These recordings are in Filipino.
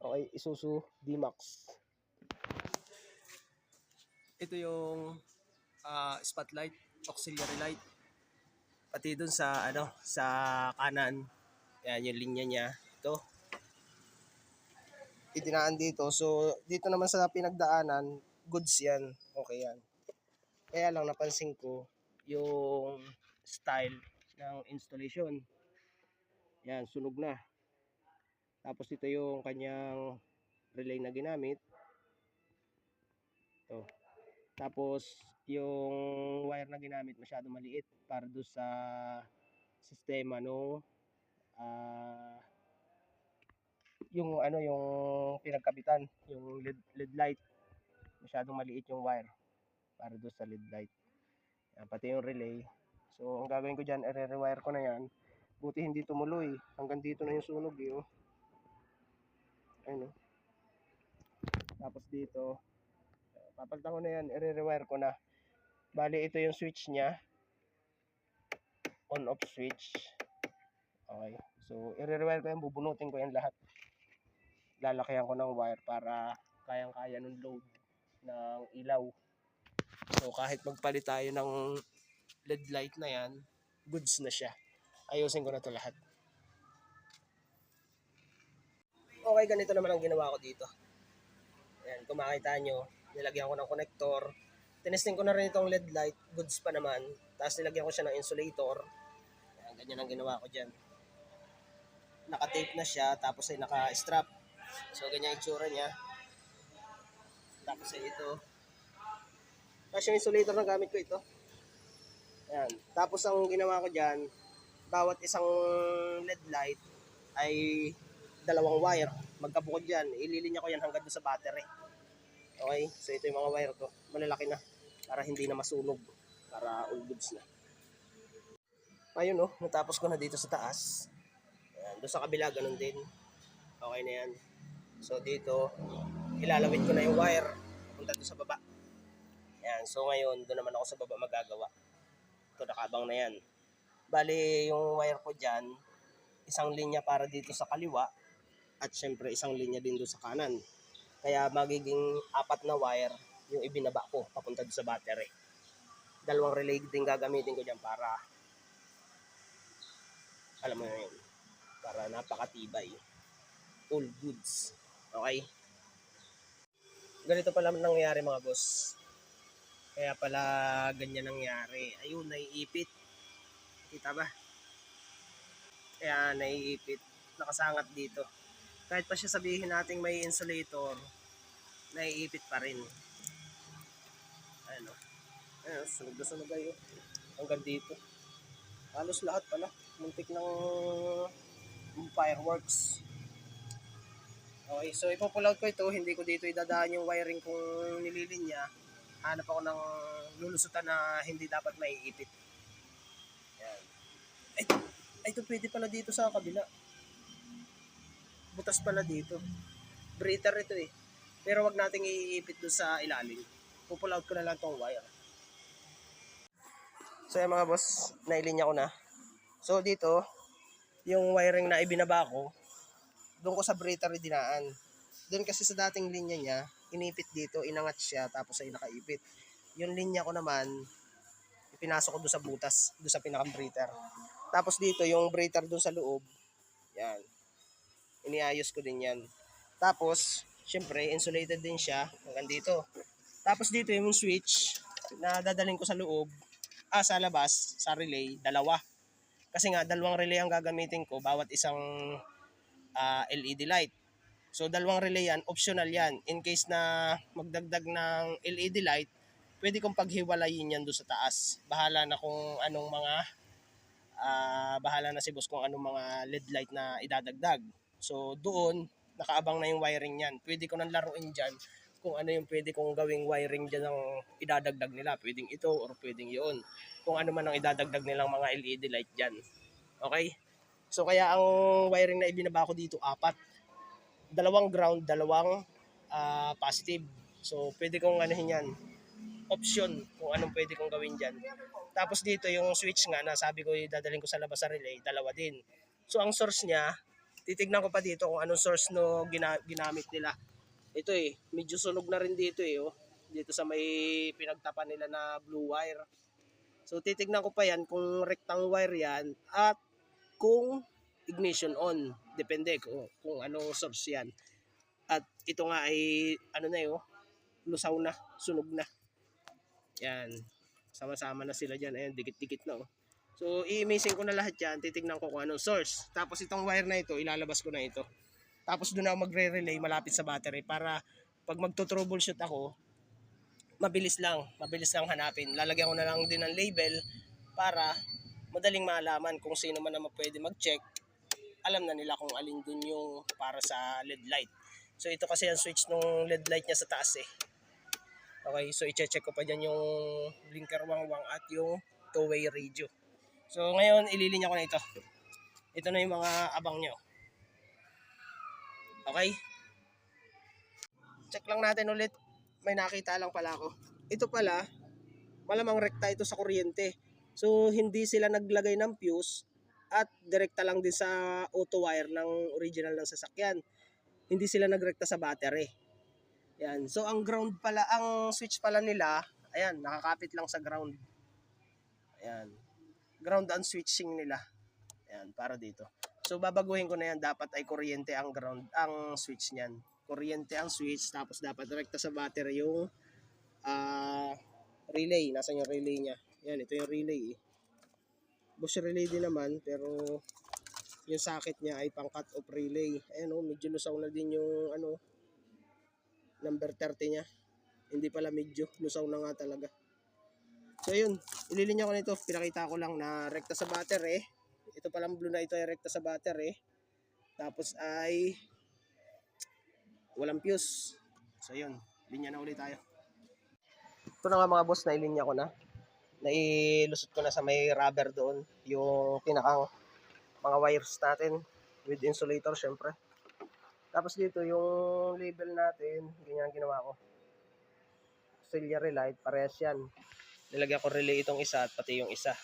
Okay, Isuzu D-Max. Ito yung ah, spotlight, auxiliary light. Pati dun sa ano, sa kanan. Yan yung linya niya. Ito. Itinaan dito. So, dito naman sa pinagdaanan, goods yan. Okay yan. Kaya lang napansin ko yung style ng installation. Yan, sunog na. Tapos ito yung kanyang relay na ginamit. Ito. Tapos yung wire na ginamit masyado maliit para do sa sistema no ah yung ano yung pinagkabitan, yung LED, LED light. Masyadong maliit yung wire para do sa LED light. Yan, pati yung relay. So, ang gagawin ko dyan, i-rewire ko na yan. Buti hindi tumuloy. Hanggang dito na yung sunog eh, oh. Ayun, oh. Tapos dito, papalitan ko na yan, i-rewire ko na. Bali, ito yung switch niya. On-off switch. Okay. So, i-rewire ko yan, bubunutin ko yan lahat. Lalakyan ko ng wire para kayang-kaya ng load ng ilaw. So, kahit magpalit tayo ng LED light na yan, goods na siya. Ayusin ko na to lahat. Okay, ganito naman ang ginawa ko dito. Ayan, kung makita nyo, nilagyan ko ng connector. Tinesting ko na rin itong LED light, goods pa naman. Tapos nilagyan ko siya ng insulator. Ayan, ganyan ang ginawa ko dyan. Naka-tape na siya, tapos ay naka-strap. So, ganyan itsura niya. Tapos ay ito. Tapos yung insulator na gamit ko ito. Ayan. Tapos ang ginawa ko dyan, bawat isang LED light ay dalawang wire. Magkabukod yan. Ililinya ko yan hanggang doon sa battery. Okay? So ito yung mga wire ko. Malalaki na. Para hindi na masunog. Para all goods na. Ayun oh. Natapos ko na dito sa taas. Ayan. Doon sa kabila, ganun din. Okay na yan. So dito, ilalawit ko na yung wire. Punta doon sa baba. Yan. So ngayon, doon naman ako sa baba magagawa. Ito, nakabang na yan. Bali, yung wire ko dyan, isang linya para dito sa kaliwa at syempre isang linya din doon sa kanan. Kaya magiging apat na wire yung ibinaba ko papunta doon sa battery. Dalawang relay din gagamitin ko dyan para alam mo yun, para napakatibay. All goods. Okay? Ganito pala nangyayari mga boss. Kaya pala ganyan nangyari. Ayun, naiipit. Kita ba? Kaya naiipit. Nakasangat dito. Kahit pa siya sabihin nating may insulator, naiipit pa rin. Ayun o. Ayun, sunog na sunog kayo. Hanggang dito. Halos lahat pala. Muntik ng fireworks. Okay, so ipupull out ko ito. Hindi ko dito idadaan yung wiring kung nililinya hanap ako ng lulusutan na hindi dapat maiipit. Yan. Ay, ay, ito pwede pala dito sa kabila. Butas pala dito. Breather ito eh. Pero wag nating iipit doon sa ilalim. Pupull out ko na lang tong wire. So yan mga boss, nailinya ko na. So dito, yung wiring na ibinaba ko, doon ko sa breather dinaan. Doon kasi sa dating linya niya, inipit dito, inangat siya, tapos ay nakaipit. Yung linya ko naman, pinasok ko doon sa butas, doon sa pinaka-breather. Tapos dito, yung breather doon sa loob, yan. Iniayos ko din yan. Tapos, syempre, insulated din siya hanggang dito. Tapos dito yung switch na dadalhin ko sa loob, ah, sa labas, sa relay, dalawa. Kasi nga, dalawang relay ang gagamitin ko, bawat isang ah, LED light. So dalawang relay yan, optional yan. In case na magdagdag ng LED light, pwede kong paghiwalayin yan doon sa taas. Bahala na kung anong mga ah, bahala na si boss kung anong mga LED light na idadagdag. So doon, nakaabang na yung wiring yan. Pwede ko nang laruin dyan kung ano yung pwede kong gawing wiring dyan ng idadagdag nila. Pwedeng ito or pwedeng yun. Kung ano man ang idadagdag nilang mga LED light dyan. Okay? So kaya ang wiring na ibinaba ko dito, apat dalawang ground, dalawang ah, positive. So, pwede kong anuhin yan. Option kung anong pwede kong gawin dyan. Tapos dito yung switch nga na sabi ko dadalhin ko sa labas sa relay, dalawa din. So, ang source niya, titignan ko pa dito kung anong source no gina- ginamit nila. Ito eh, medyo sunog na rin dito eh. Oh. Dito sa may pinagtapan nila na blue wire. So titignan ko pa yan kung rectang wire yan at kung ignition on. Depende kung, kung anong source yan. At ito nga ay ano na yun, lusaw na, sunog na. Yan. Sama-sama na sila dyan. Ayan, dikit-dikit na oh. So, i-imaging ko na lahat yan. Titignan ko kung anong source. Tapos itong wire na ito, ilalabas ko na ito. Tapos doon ako magre-relay malapit sa battery para pag magto-troubleshoot ako, mabilis lang. Mabilis lang hanapin. Lalagyan ko na lang din ng label para madaling malaman kung sino man naman pwede mag-check. Alam na nila kung alin dun yung para sa LED light. So ito kasi ang switch ng LED light niya sa taas eh. Okay, so i-check ko pa dyan yung blinker wangwang at yung two-way radio. So ngayon, ililinya ko na ito. Ito na yung mga abang nyo. Okay? Check lang natin ulit. May nakita lang pala ako. Ito pala, malamang rekta ito sa kuryente. So hindi sila naglagay ng fuse at direkta lang din sa auto wire ng original ng sasakyan. Hindi sila nagrekta sa battery. Yan. So ang ground pala, ang switch pala nila, ayan, nakakapit lang sa ground. Ayan. Ground ang switching nila. Ayan, para dito. So babaguhin ko na yan, dapat ay kuryente ang ground, ang switch niyan. Kuryente ang switch, tapos dapat rekta sa battery yung ah relay. Nasaan yung relay niya? Yan, ito yung relay eh. Bush relay din naman, pero yung socket niya ay pang cut off relay. Ayan oh, medyo lusaw na din yung ano, number 30 niya. Hindi pala medyo, lusaw na nga talaga. So yun, ililinya ko nito, pinakita ko lang na rekta sa battery. Ito palang blue na ito ay rekta sa battery. Tapos ay walang fuse. So yun, linya na ulit tayo. Ito na nga mga boss, nailinya ko na. Nailusot ko na sa may rubber doon. Yung pinakang mga wires natin with insulator syempre. Tapos dito yung label natin, ganyan ginawa ko. Auxiliary light, parehas yan. Nilagyan ko relay itong isa at pati yung isa.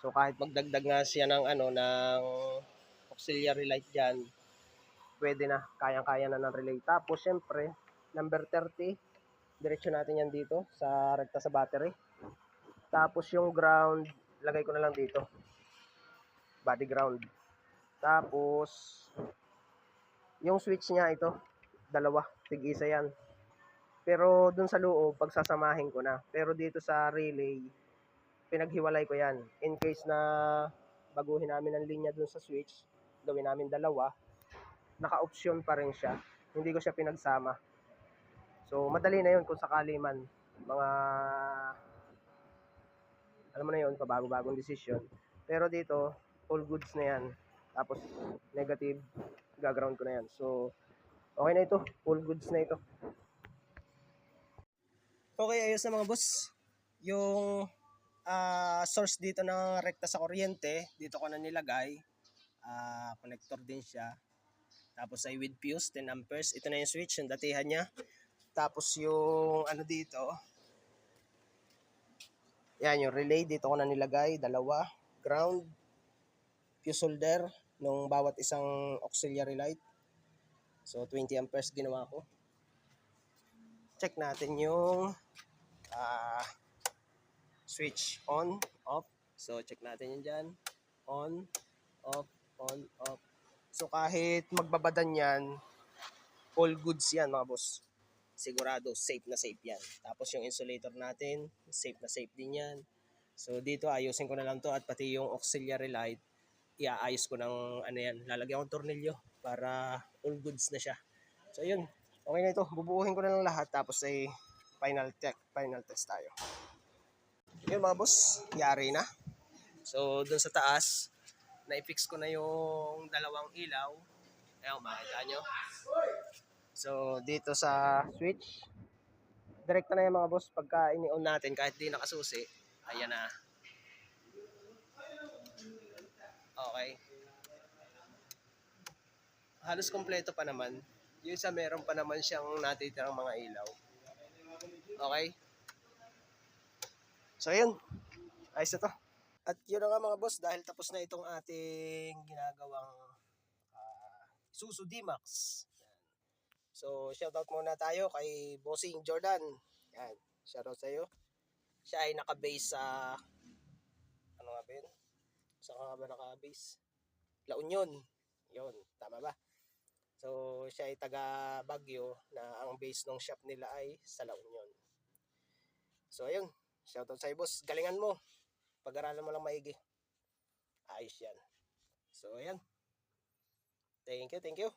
So kahit magdagdag nga siya ng ano ng auxiliary light diyan, pwede na, kayang-kaya na ng relay. Tapos syempre, number 30, diretso natin yan dito sa rekta sa battery. Tapos yung ground, lagay ko na lang dito. Body ground. Tapos yung switch niya ito, dalawa, tig-isa yan. Pero dun sa loob, pagsasamahin ko na. Pero dito sa relay, pinaghiwalay ko yan. In case na baguhin namin ang linya dun sa switch, gawin namin dalawa, naka-option pa rin siya. Hindi ko siya pinagsama. So, madali na yun kung sakali man. Mga, alam mo na yun, pabago-bagong desisyon. Pero dito, all goods na yan. Tapos, negative, gaground ko na yan. So, okay na ito. Full goods na ito. Okay, ayos na mga boss. Yung ah, source dito ng rekta sa kuryente, dito ko na nilagay. Ah, connector din siya. Tapos ay with fuse, 10 amperes. Ito na yung switch, yung datihan niya. Tapos yung ano dito, yan yung relay, dito ko na nilagay, dalawa, ground, fuse holder, nung bawat isang auxiliary light. So 20 amperes ginawa ko. Check natin yung ah, switch on, off. So check natin yun dyan. On, off, on, off. So kahit magbabadan yan, all goods yan mga boss. Sigurado, safe na safe yan. Tapos yung insulator natin, safe na safe din yan. So dito ayusin ko na lang to at pati yung auxiliary light, iaayos ko ng ano yan, lalagyan ko tornilyo para all goods na siya. So yun, okay na ito. Bubuuhin ko na lang lahat tapos ay final check, final test tayo. Yun mga boss, yari na. So dun sa taas, na-fix ko na yung dalawang ilaw. Ayan, makita nyo. So dito sa switch, direkta na yung mga boss pagka ini-on natin kahit di nakasusi. Ayan na. Okay. Halos kompleto pa naman. Yung isa meron pa naman siyang natitirang mga ilaw. Okay? So yun. Ayos to. At yun na nga mga boss, dahil tapos na itong ating ginagawang ah, Susu D-Max. So, shoutout muna tayo kay Bossing Jordan. Yan, shoutout sa iyo. Siya ay naka-base sa ano nga ba yun? Saan ka ba naka-base? La Union. Yun, tama ba? So, siya ay taga Baguio na ang base ng shop nila ay sa La Union. So, ayun. Shoutout sa iyo, boss. Galingan mo. Pag-aralan mo lang maigi. Ayos yan. So, ayan. Thank you, thank you.